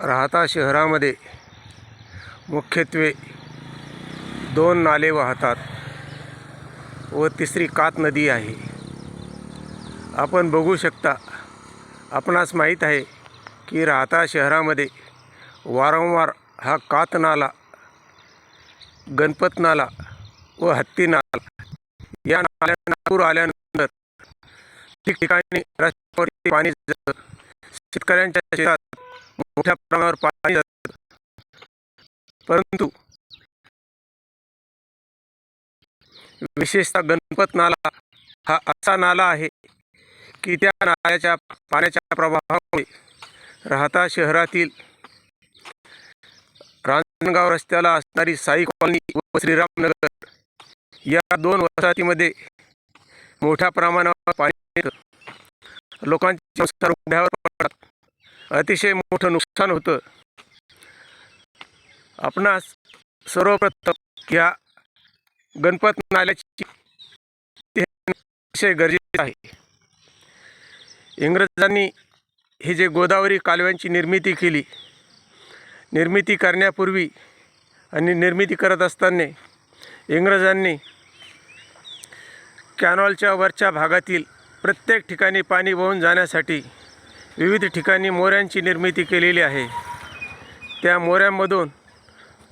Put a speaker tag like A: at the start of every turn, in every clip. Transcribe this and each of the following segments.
A: राहता शहरामध्ये मुख्यत्वे दोन नाले वाहतात व तिसरी कात नदी आहे. आपण बघू शकता आपणास माहीत आहे की राहता शहरामध्ये वारंवार हा कात नाला गणपत नाला व हत्ती नाला या नाल्यांना पूर आल्यानंतर ठिकठिकाणी रस्त्यावरती पाणी शेतकऱ्यांच्या शेतात मोठ्या प्रमाणावर पाणी जातात परंतु विशेषतः गणपत नाला हा असा नाला आहे की त्या नाल्याच्या पाण्याच्या प्रभावामुळे राहता शहरातील रांजणगाव रस्त्याला असणारी साई कॉलनी व श्रीरामनगर या दोन वसाहतीमध्ये मोठ्या प्रमाणावर पाणी येतं. लोकांचे उघड्यावर पडतात. अतिशय मोठं नुकसान होतं. आपणास सर्वप्रथम या गणपत नाल्याची अतिशय गरजेचे आहे. इंग्रजांनी हे जे गोदावरी कालव्यांची निर्मिती केली निर्मिती करण्यापूर्वी आणि निर्मिती करत असताना इंग्रजांनी कॅनॉलच्या वरच्या भागातील प्रत्येक ठिकाणी पाणी वाहून जाण्यासाठी विविध ठिकाणी मोऱ्यांची निर्मिती केलेली आहे. त्या मोऱ्यांमधून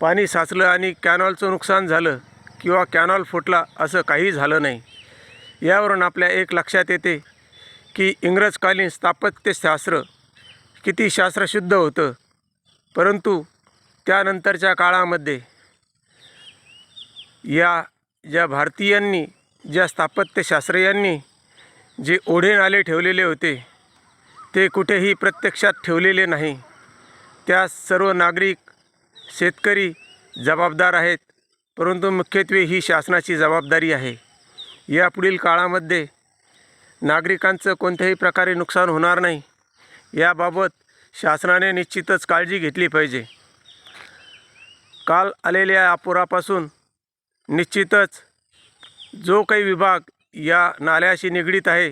A: पाणी साचलं आणि कॅनॉलचं नुकसान झालं किंवा कॅनॉल फुटला असं काही झालं नाही. यावरून आपल्या एक लक्षात येते की इंग्रजकालीन स्थापत्यशास्त्र किती शास्त्रशुद्ध होतं. परंतु त्यानंतरच्या काळामध्ये या ज्या भारतीयांनी ज्या स्थापत्यशास्त्रीयांनी जे ओढे नाले ठेवलेले होते ते कुठेही प्रत्यक्षात ठेवलेले नाही. त्या सर्व नागरिक शेतकरी जबाबदार आहेत परंतु मुख्यत्वे ही शासनाची जबाबदारी आहे. यापुढील काळामध्ये नागरिकांचं कोणत्याही प्रकारे नुकसान होणार नाही याबाबत शासनाने निश्चितच काळजी घेतली पाहिजे. काल आलेल्या अपुरापासून निश्चितच जो काही विभाग या नाल्याशी निगडीत आहे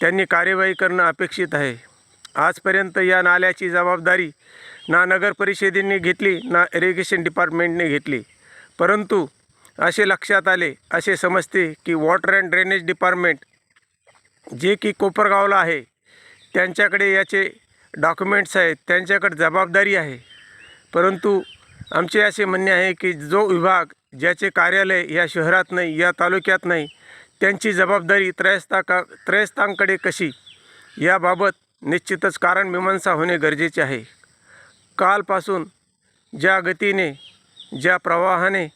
A: त्यांनी कार्यवाही करणं अपेक्षित आहे. आजपर्यंत या नाल्याची जबाबदारी ना नगर परिषदेने घेतली ना इरिगेशन डिपार्टमेंटने घेतली. परंतु असे लक्षात आले असे समजते की वॉटर अँड ड्रेनेज डिपार्टमेंट जे की कोपरगावला आहे त्यांच्याकडे याचे डॉक्युमेंट्स आहेत त्यांच्याकडे जबाबदारी आहे. परंतु आमचे असे म्हणणे आहे की जो विभाग ज्याचे कार्यालय या शहरात नाही या तालुक्यात नाही त्यांची जबाबदारी त्रयस्ता का त्रयस्तांकडे कशी? याबाबत निश्चितच कारण मीमांसा होणे गरजेचे आहे. कालपासून ज्या गतीने ज्या प्रवाहाने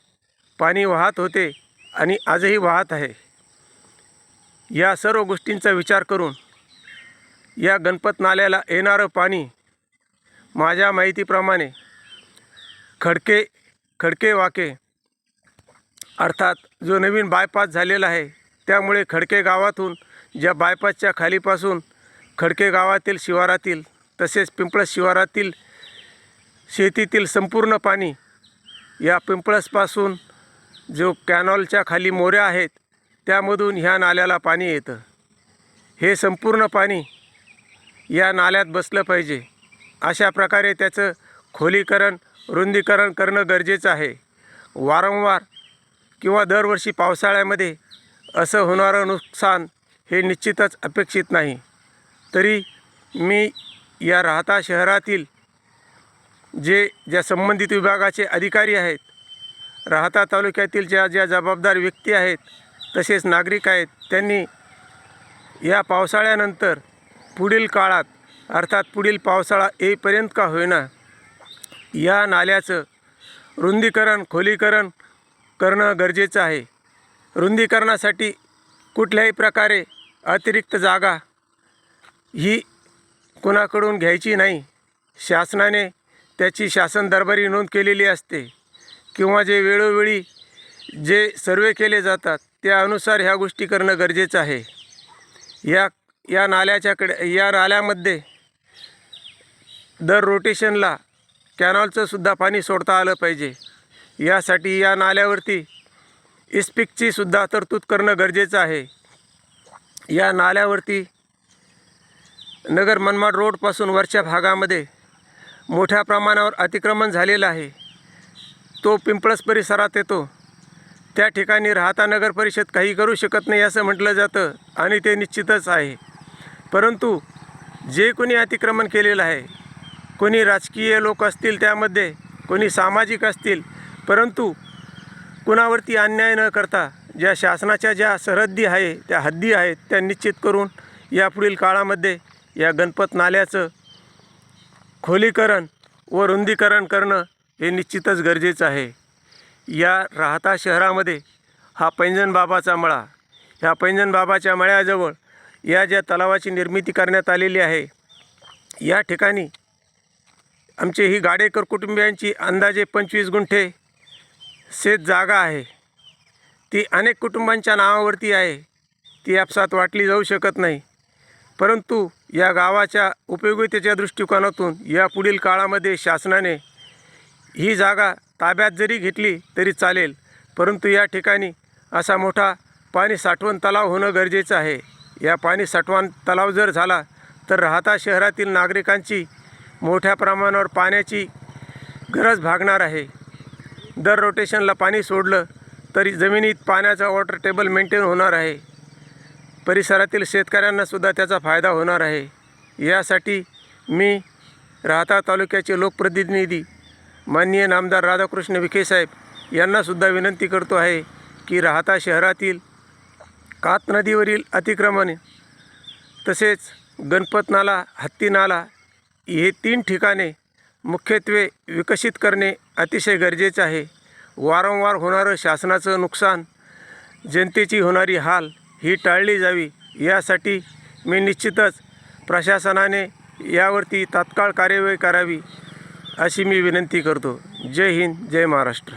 A: पाणी वाहत होते आणि आजही वाहत आहे या सर्व गोष्टींचा विचार करून या गणपत नाल्याला येणारं पाणी माझ्या माहितीप्रमाणे खडके खडके वाके अर्थात जो नवीन बायपास झालेला आहे त्यामुळे खडके गावातून ज्या बायपासच्या खालीपासून खडके गावातील शिवारातील तसेच पिंपळस शिवारातील शेतीतील संपूर्ण पाणी या पिंपळसपासून जो कॅनॉलच्या खाली मोऱ्या आहेत त्यामधून ह्या नाल्याला पाणी येतं. हे संपूर्ण पाणी या नाल्यात बसलं पाहिजे. अशा प्रकारे त्याचं खोलीकरण रुंदीकरण करणं गरजेचं आहे. वारंवार किंवा दरवर्षी पावसाळ्यामध्ये असं होणारं नुकसान हे निश्चितच अपेक्षित नाही. तरी मी या राहता शहरातील जे ज्या संबंधित विभागाचे अधिकारी आहेत राहता तालुक्यातील ज्या ज्या जबाबदार व्यक्ती आहेत तसेच नागरिक आहेत त्यांनी या पावसाळ्यानंतर पुढील काळात अर्थात पुढील पावसाळा येईपर्यंत का होईना या नाल्याचं रुंदीकरण खोलीकरण करणं गरजेचं आहे. रुंदीकरणासाठी कुठल्याही प्रकारे अतिरिक्त जागा ही कुणाकडून घ्यायची नाही. शासनाने त्याची शासन दरबारी नोंद केलेली असते किंवा जे वेळोवेळी जे सर्वे केले जातात त्यानुसार ह्या गोष्टी करणं गरजेचं आहे. या या नाल्याच्याकडे या नाल्यामध्ये दर रोटेशनला कॅनॉलचंसुद्धा पाणी सोडता आलं पाहिजे. यासाठी या नाल्यावरती इस्पिकचीसुद्धा तरतूद करणं गरजेचं आहे. या नाल्यावरती नगर मनमाड रोडपासून वरच्या भागामध्ये मोठ्या प्रमाणावर अतिक्रमण झालेलं आहे. तो पिंपळस परिसरात येतो. त्या ठिकाणी राहता नगर परिषद काही करू शकत नाही असं म्हटलं जातं आणि ते निश्चितच आहे. परंतु जे कोणी अतिक्रमण केलेलं आहे कोणी राजकीय लोक असतील त्यामध्ये कोणी सामाजिक असतील परंतु कुणावरती अन्याय न करता ज्या शासनाच्या ज्या सरहद्दी आहे त्या हद्दी आहेत त्या निश्चित करून यापुढील काळामध्ये या गणपत नाल्याचं खोलीकरण व रुंदीकरण करणं हे निश्चितच गरजेचं आहे. या राहता शहरामध्ये हा पैंजणबाबाचा मळा ह्या पैंजण बाबाच्या मळ्याजवळ या ज्या तलावाची निर्मिती करण्यात आलेली आहे या ठिकाणी आमचे ही गाडेकर कुटुंबियांची अंदाजे पंचवीस गुंठे शेत जागा आहे. ती अनेक कुटुंबांच्या नावावरती आहे. ती आपसात वाटली जाऊ शकत नाही. परंतु या गावाच्या उपयोगितेच्या दृष्टिकोनातून या पुढील काळामध्ये शासनाने ही जागा ताब्यात जरी घेतली तरी चालेल परंतु या ठिकाणी असा मोठा पाणी साठवण तलाव होणं गरजेचं आहे. या पाणी साठवण तलाव जर झाला तर राहता शहरातील नागरिकांची मोठ्या प्रमाणावर पाण्याची गरज भागणार आहे. दर रोटेशनला पाणी सोडलं तरी जमिनीत पाण्याचा वॉटर टेबल मेंटेन होणार आहे. परिसरातील शेतकऱ्यांनासुद्धा त्याचा फायदा होणार आहे. यासाठी मी राहता तालुक्याचे लोकप्रतिनिधी माननीय नामदार राधाकृष्ण विखेसाहेब यांनासुद्धा विनंती करतो आहे की राहता शहरातील कात नदीवरील अतिक्रमण तसेच गणपत नाला हत्ती नाला हे तीन ठिकाणे मुख्यत्वे विकसित करणे अतिशय गरजेचे आहे. वारंवार होणारं शासनाचं नुकसान जनतेची होणारी हाल ही टाळली जावी. यासाठी मी निश्चितच प्रशासनाने यावरती तात्काळ कार्यवाही करावी अशी मी विनंती करतो. जय हिंद जय महाराष्ट्र.